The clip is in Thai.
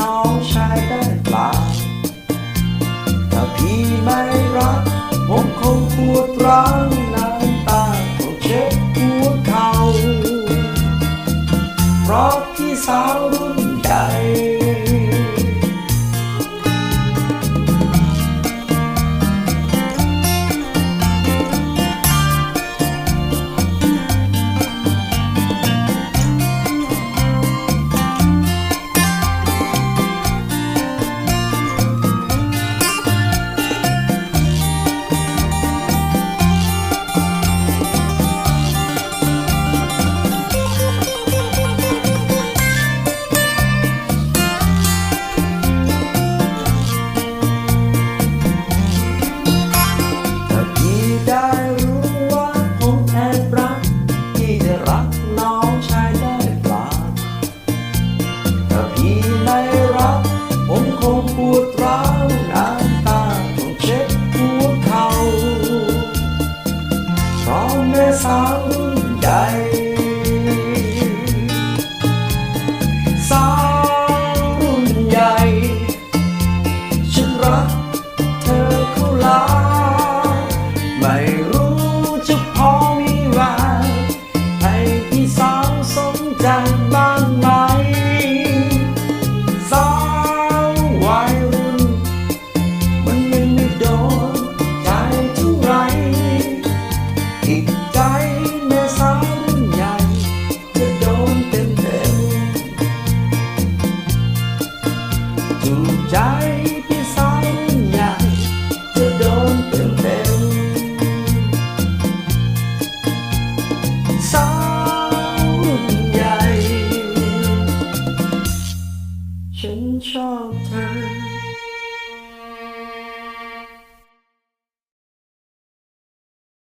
น้องชายได้ะ ใจพี่สาวอยากจะโดนเต็มเต็มสาวใหญ่ ฉันชอบเธอ